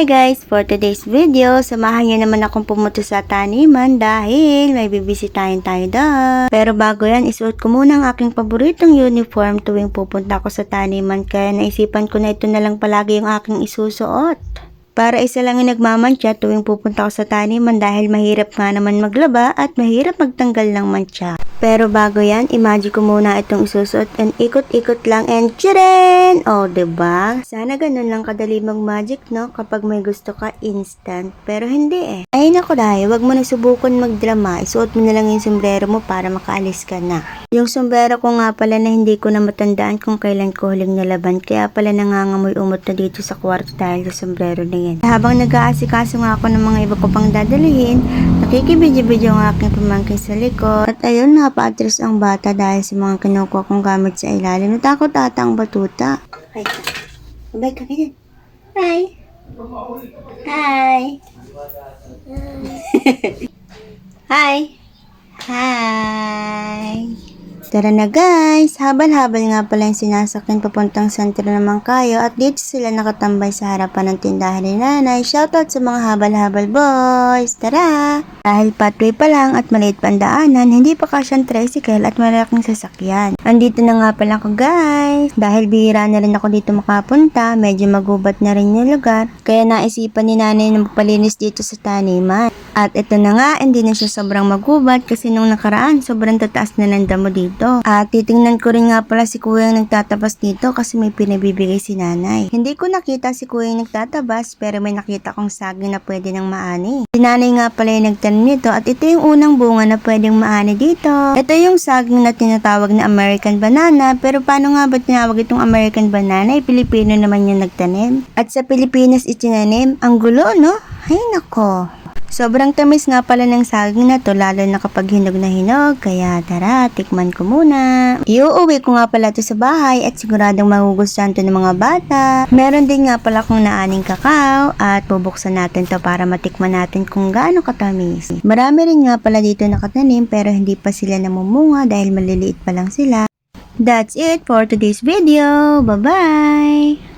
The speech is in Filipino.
Hi guys! For today's video, samahan niyo naman akong pumunta sa taniman dahil may bibisitahin tayo doon. Pero bago yan, isuot ko muna ang aking paboritong uniform tuwing pupunta ako sa taniman kaya naisipan ko na ito na lang palagi yung aking isusuot. Para isa lang yung nagmamantya tuwing pupunta ako sa taniman dahil mahirap nga naman maglaba at mahirap magtanggal ng mantya. Pero bago yan, imagine ko muna itong isusuot and ikot-ikot lang and chiren! O, oh, ba? Diba? Sana ganun lang kadali mag-magic, no? Kapag may gusto ka, instant. Pero hindi eh. Ay nako dahil, wag mo na subukan magdrama. Isuot mo na lang yung sombrero mo para makaalis ka na. Yung sombrero ko nga pala na hindi ko na matandaan kung kailan ko huling nalaban. Kaya pala nangangamoy umot na dito sa kwarto dahil sa sombrero na yan. Habang nag-aasikaso nga ako ng mga iba ko pang dadalhin, nakikibidyo-bidyo ang aking pamangkin sa likod. At ayun, napaatras ang bata dahil sa mga kinukuha kong gamit sa ilalim. Natakot ata ang batuta. Ay, Abay ka ganyan. Hi. Hi. Hi. Hi. Tara na guys, habal-habal nga pala yung sinasakyan papuntang sentro ng Mangkayo at dito sila nakatambay sa harapan ng tindahan ni nanay. Shoutout sa mga habal-habal boys! Tara! Dahil pathway pa lang at maliit pa ang daanan, hindi pa kasyang tricycle at malaking sasakyan. Andito na nga pala ako guys. Dahil bihira na rin ako dito makapunta, medyo magubat na rin yung lugar. Kaya naisipan ni nanay na magpalinis dito sa taniman. At ito na nga, hindi na siya sobrang magubat kasi nung nakaraan, sobrang tataas na ng damo dito. At titingnan ko rin nga pala si kuya yung nagtatabas dito kasi may pinabibigay si nanay. Hindi ko nakita si kuya yung nagtatabas pero may nakita kong saging na pwede ng maani. Si nanay nga pala yung nagtanim nito at ito yung unang bunga na pwedeng maani dito. Ito yung saging na tinatawag na American banana pero paano nga ba tinawag itong American banana? Eh, Pilipino naman yung nagtanim. At sa Pilipinas itinanim, ang gulo no? Ay nako. Sobrang tamis nga pala ng saging na to lalo na kapag hinog na hinog kaya tara tikman ko muna. Iuuwi ko nga pala to sa bahay at siguradong magugustuhan to ng mga bata. Meron din nga pala kong naaning kakao at bubuksan natin to para matikman natin kung gaano katamis. Marami rin nga pala dito nakatanim pero hindi pa sila namumunga dahil maliliit pa lang sila. That's it for today's video. Bye-bye!